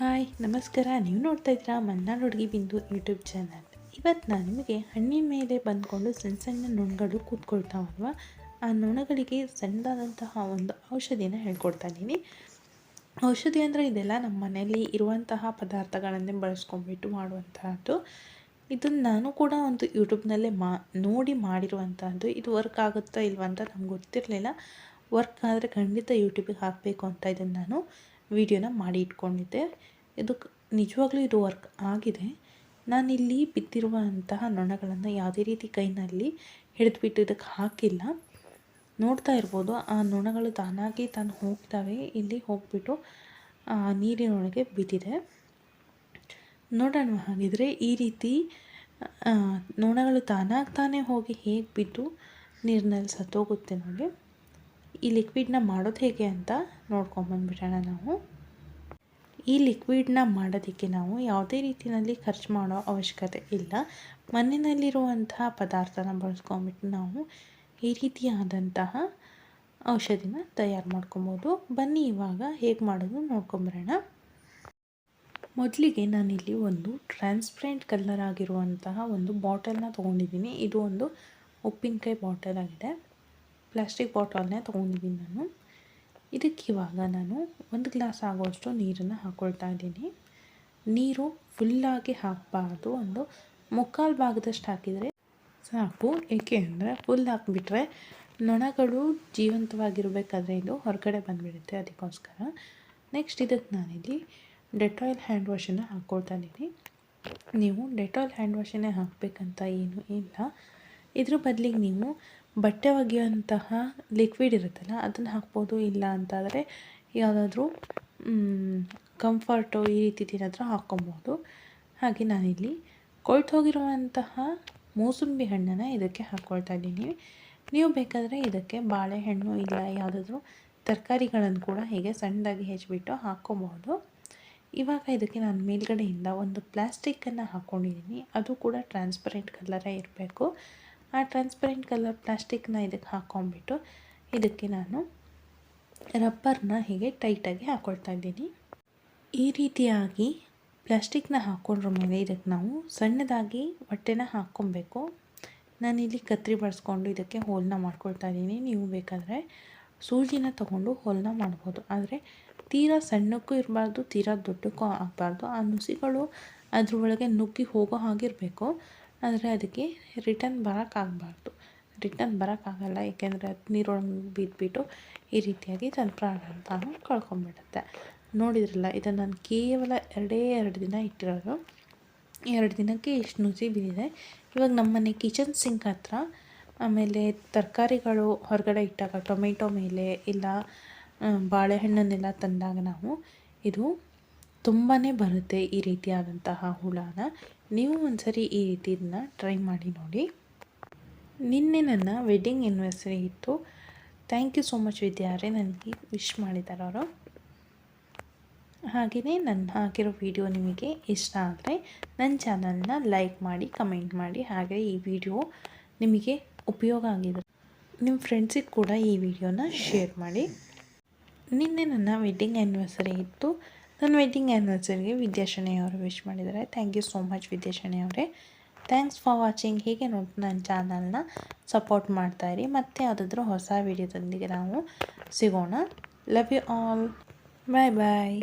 Hi, ನಮಸ್ಕಾರ. ನೀವು ನೋಡ್ತಾ ಇದ್ದೀರಾ ಮಲ್ನಾಡು ಹುಡುಗಿ ಬಿಂದು ಯೂಟ್ಯೂಬ್ ಚಾನಲ್. ಇವತ್ತು ನಾನು ನಿಮಗೆ ಹಣ್ಣಿನ ಮೇಲೆ ಬಂದ್ಕೊಂಡು ಸಣ್ಣ ಸಣ್ಣ ನೊಣಗಳು ಕೂತ್ಕೊಳ್ತಾವಲ್ವ? ಆ ನೊಣಗಳಿಗೆ ಸಣ್ಣದಾದಂತಹ ಒಂದು ಔಷಧಿನ ಹೇಳ್ಕೊಡ್ತಾ ಇದ್ದೀನಿ. ಔಷಧಿ ಅಂದರೆ ಇದೆಲ್ಲ ನಮ್ಮ ಮನೆಯಲ್ಲಿ ಇರುವಂತಹ ಪದಾರ್ಥಗಳನ್ನೇ ಬಳಸ್ಕೊಂಡ್ಬಿಟ್ಟು ಮಾಡುವಂತಹದ್ದು. ಇದನ್ನು ನಾನು ಕೂಡ ಒಂದು ಯೂಟ್ಯೂಬ್ನಲ್ಲೇ ಮಾ, ನೋಡಿ ಮಾಡಿರುವಂಥದ್ದು ಇದು ವರ್ಕ್ ಆಗುತ್ತಾ ಇಲ್ವಾ ಅಂತ ನಮ್ಗೆ ಗೊತ್ತಿರಲಿಲ್ಲ. ವರ್ಕ್ ಆದರೆ ಖಂಡಿತ ಯೂಟ್ಯೂಬಿಗೆ ಹಾಕಬೇಕು ಅಂತ ಇದನ್ನು ನಾನು. ವಿಡಿಯೋನ ಮಾಡಿ ಇಟ್ಕೊಂಡಿದ್ದೆ. ಇದು ನಿಜವಾಗ್ಲೂ ಇದು ವರ್ಕ್ ಆಗಿದೆ. ನಾನಿಲ್ಲಿ ಬಿದ್ದಿರುವಂತಹ ನೊಣಗಳನ್ನು ಯಾವುದೇ ರೀತಿ ಕೈನಲ್ಲಿ ಹಿಡಿದುಬಿಟ್ಟು ಇದಕ್ಕೆ ಹಾಕಿಲ್ಲ. ನೋಡ್ತಾ ಇರ್ಬೋದು, ಆ ನೊಣಗಳು ತಾನಾಗಿ ತಾನು ಹೋಗ್ತವೆ. ಇಲ್ಲಿ ಹೋಗ್ಬಿಟ್ಟು ನೀರಿನೊಳಗೆ ಬಿದ್ದಿದೆ. ನೋಡೋಣ ಹಾಗಿದ್ರೆ ಈ ರೀತಿ ನೊಣಗಳು ತಾನಾಗಿ ತಾನೇ ಹೋಗಿ ಹೇಗೆ ಬಿದ್ದು ನೀರಿನಲ್ಲಿ ಸತ್ತೋಗುತ್ತೆ ನೋಡಿ. ಈ ಲಿಕ್ವಿಡ್ನ ಮಾಡೋದು ಹೇಗೆ ಅಂತ ನೋಡ್ಕೊಂಬಂದ್ಬಿಡೋಣ ನಾವು. ಈ ಲಿಕ್ವಿಡ್ನ ಮಾಡೋದಕ್ಕೆ ನಾವು ಯಾವುದೇ ರೀತಿಯಲ್ಲಿ ಖರ್ಚು ಮಾಡೋ ಅವಶ್ಯಕತೆ ಇಲ್ಲ. ಮನೆಯಲ್ಲಿರುವಂತಹ ಪದಾರ್ಥನ ಬಳಸ್ಕೊಂಬಿಟ್ಟು ನಾವು ಈ ರೀತಿಯಾದಂತಹ ಔಷಧಿನ ತಯಾರು ಮಾಡ್ಕೊಬೋದು. ಬನ್ನಿ ಇವಾಗ ಹೇಗೆ ಮಾಡೋದು ನೋಡ್ಕೊಂಬರೋಣ ಮೊದಲಿಗೆ ನಾನಿಲ್ಲಿ ಒಂದು ಟ್ರಾನ್ಸ್ಪರೆಂಟ್ ಕಲರ್ ಆಗಿರುವಂತಹ ಒಂದು ಬಾಟಲ್ನ ತೊಗೊಂಡಿದ್ದೀನಿ. ಇದು ಒಂದು ಉಪ್ಪಿನಕಾಯಿ ಬಾಟಲ್ ಆಗಿದೆ. ಪ್ಲಾಸ್ಟಿಕ್ ಬಾಟಲ್ನೇ ತೊಗೊಂಡಿದ್ದೀನಿ ನಾನು. ಇದಕ್ಕೆ ಇವಾಗ ನಾನು ಒಂದು ಗ್ಲಾಸ್ ಆಗುವಷ್ಟು ನೀರನ್ನು ಹಾಕ್ಕೊಳ್ತಾ ಇದ್ದೀನಿ. ನೀರು ಫುಲ್ಲಾಗಿ ಹಾಕಬಾರ್ದು. ಒಂದು ಮುಕ್ಕಾಲು ಭಾಗದಷ್ಟು ಹಾಕಿದರೆ ಸಾಕು. ಏಕೆ ಅಂದರೆ ಫುಲ್ ಹಾಕಿಬಿಟ್ರೆ ನೊಣಗಳು ಜೀವಂತವಾಗಿರಬೇಕಾದ್ರೆ ಇದು ಹೊರಗಡೆ ಬಂದುಬಿಡುತ್ತೆ ಅದಕ್ಕೋಸ್ಕರ. ನೆಕ್ಸ್ಟ್ ಇದಕ್ಕೆ ನಾನಿಲ್ಲಿ ಡೆಟಾಯಿಲ್ ಹ್ಯಾಂಡ್ ವಾಶನ್ನು ಹಾಕ್ಕೊಳ್ತಾ ಇದ್ದೀನಿ. ನೀವು ಡೆಟಾಯಿಲ್ ಹ್ಯಾಂಡ್ ವಾಶನ್ನೇ ಹಾಕಬೇಕಂತ ಏನೂ ಇಲ್ಲ. ಇದ್ರ ಬದಲಿಗೆ ನೀವು ಬಟ್ಟೆ ಒಗೆಯುವಂತಹ ಲಿಕ್ವಿಡ್ ಇರುತ್ತಲ್ಲ, ಅದನ್ನು ಹಾಕ್ಬೋದು ಇಲ್ಲ ಅಂತಾದರೆ ಯಾವುದಾದ್ರೂ ಕಂಫರ್ಟು ಈ ರೀತಿ ಏನಾದರೂ ಹಾಕ್ಕೊಬೋದು. ಹಾಗೆ ನಾನಿಲ್ಲಿ ಕೊಳ್ತು ಹೋಗಿರುವಂತಹ ಮೂಸಂಬಿ ಹಣ್ಣನ್ನು ಇದಕ್ಕೆ ಹಾಕ್ಕೊಳ್ತಾ ಇದ್ದೀನಿ. ನೀವು ಬೇಕಾದರೆ ಇದಕ್ಕೆ ಬಾಳೆಹಣ್ಣು ಇಲ್ಲ ಯಾವುದಾದ್ರೂ ತರಕಾರಿಗಳನ್ನು ಕೂಡ ಹೀಗೆ ಸಣ್ಣದಾಗಿ ಹೆಚ್ಚಿಬಿಟ್ಟು ಹಾಕ್ಕೊಬೋದು. ಇವಾಗ ಇದಕ್ಕೆ ನಾನು ಮೇಲ್ಗಡೆಯಿಂದ ಒಂದು ಪ್ಲಾಸ್ಟಿಕ್ಕನ್ನು ಹಾಕ್ಕೊಂಡಿದ್ದೀನಿ ಅದು ಕೂಡ ಟ್ರಾನ್ಸ್ಪರೆಂಟ್ ಕಲರೇ ಇರಬೇಕು. ಆ ಟ್ರಾನ್ಸ್ಪರೆಂಟ್ ಕಲರ್ ಪ್ಲಾಸ್ಟಿಕ್ನ ಇದಕ್ಕೆ ಹಾಕ್ಕೊಂಬಿಟ್ಟು ಇದಕ್ಕೆ ನಾನು ರಬ್ಬರ್ನ ಹೀಗೆ ಟೈಟಾಗಿ ಹಾಕ್ಕೊಳ್ತಾ ಇದ್ದೀನಿ. ಈ ರೀತಿಯಾಗಿ ಪ್ಲಾಸ್ಟಿಕ್ನ ಹಾಕ್ಕೊಂಡ್ರ ಮೇಲೆ ಇದಕ್ಕೆ ನಾವು ಸಣ್ಣದಾಗಿ ಹೊಟ್ಟೆನ ಹಾಕ್ಕೊಬೇಕು. ನಾನಿಲ್ಲಿ ಕತ್ರಿ ಬಳಸ್ಕೊಂಡು ಇದಕ್ಕೆ ಹೋಲನ್ನ ಮಾಡ್ಕೊಳ್ತಾ ಇದ್ದೀನಿ. ನೀವು ಬೇಕಾದರೆ ಸೂಜಿನ ತಗೊಂಡು ಹೋಲನ್ನ ಮಾಡ್ಬೋದು. ಆದರೆ ತೀರಾ ಸಣ್ಣಕ್ಕೂ ಇರಬಾರ್ದು, ತೀರಾ ದೊಡ್ಡಕ್ಕೂ ಆಗಬಾರ್ದು. ಆ ನುಸಿಗಳು ಅದರೊಳಗೆ ನುಗ್ಗಿ ಹೋಗೋ ಹಾಗಿರಬೇಕು. ಆದರೆ ಅದಕ್ಕೆ ರಿಟರ್ನ್ ಬರೋಕ್ಕಾಗಬಾರ್ದು ರಿಟರ್ನ್ ಬರೋಕ್ಕಾಗಲ್ಲ ಏಕೆಂದರೆ ಅದು ನೀರೊಳಗೆ ಬಿದ್ದುಬಿಟ್ಟು ಈ ರೀತಿಯಾಗಿ ತನ್ನ ಪ್ರಾಣ ಕಳ್ಕೊಂಬಿಡುತ್ತೆ ನೋಡಿದ್ರಲ್ಲ, ಇದನ್ನು ನಾನು ಕೇವಲ ಎರಡೇ ಎರಡು ದಿನ ಇಟ್ಟಿರೋದು. ಎರಡು ದಿನಕ್ಕೆ ಇಷ್ಟು ನುಸಿ ಬಿದ್ದಿದೆ. ಇವಾಗ ನಮ್ಮನೆ ಕಿಚನ್ ಸಿಂಕ್ ಹತ್ರ, ಆಮೇಲೆ ತರಕಾರಿಗಳು ಹೊರಗಡೆ ಇಟ್ಟಾಗ ಟೊಮೆಟೊ ಮೇಲೆ ಇಲ್ಲ ಬಾಳೆಹಣ್ಣನ್ನೆಲ್ಲ ತಂದಾಗ ನಾವು ಇದು ತುಂಬಾ ಬರುತ್ತೆ ಈ ರೀತಿಯಾದಂತಹ ಹುಳನ. ನೀವು ಒಂದ್ಸರಿ ಈ ರೀತಿ ಇದನ್ನ ಟ್ರೈ ಮಾಡಿ ನೋಡಿ. ನಿನ್ನೆ ನನ್ನ ವೆಡ್ಡಿಂಗ್ ಆ್ಯನಿವರ್ಸರಿ ಇತ್ತು. ಥ್ಯಾಂಕ್ ಯು ಸೋ ಮಚ್ ವಿದ್ಯಾರೆ ನನಗೆ ವಿಶ್ ಮಾಡಿದ್ದಾರೆ ಅವರು. ಹಾಗೆಯೇ ನನ್ನ ಹಾಕಿರೋ ವಿಡಿಯೋ ನಿಮಗೆ ಇಷ್ಟ ಆದರೆ ನನ್ನ ಚಾನಲ್ನ ಲೈಕ್ ಮಾಡಿ ಕಮೆಂಟ್ ಮಾಡಿ, ಹಾಗೆ ಈ ವಿಡಿಯೋ ನಿಮಗೆ ಉಪಯೋಗ ಆಗಿದೆ. ನಿಮ್ಮ ಫ್ರೆಂಡ್ಸಿಗೆ ಕೂಡ ಈ ವಿಡಿಯೋನ ಶೇರ್ ಮಾಡಿ. ನಿನ್ನೆ ನನ್ನ ವೆಡ್ಡಿಂಗ್ ಆ್ಯನಿವರ್ಸರಿ ಇತ್ತು. ನನ್ನ ವೆಡ್ಡಿಂಗ್ ಆ್ಯನಿವರ್ಸರಿಗೆ ವಿದ್ಯಾಶಣೆ ಅವರು ವಿಶ್ ಮಾಡಿದ್ದಾರೆ. ಥ್ಯಾಂಕ್ ಯು ಸೋ ಮಚ್ ವಿದ್ಯಾಶಣೆ ಅವರೇ. Thanks for watching. ಹೀಗೆ ನೋಡಿ ನನ್ನ ಚಾನಲ್ನ ಸಪೋರ್ಟ್ ಮಾಡ್ತಾಯಿರಿ ಮತ್ತು ಯಾವುದಾದ್ರೂ ಹೊಸ ವೀಡಿಯೋದೊಂದಿಗೆ ನಾವು ಸಿಗೋಣ. Love you all. Bye bye.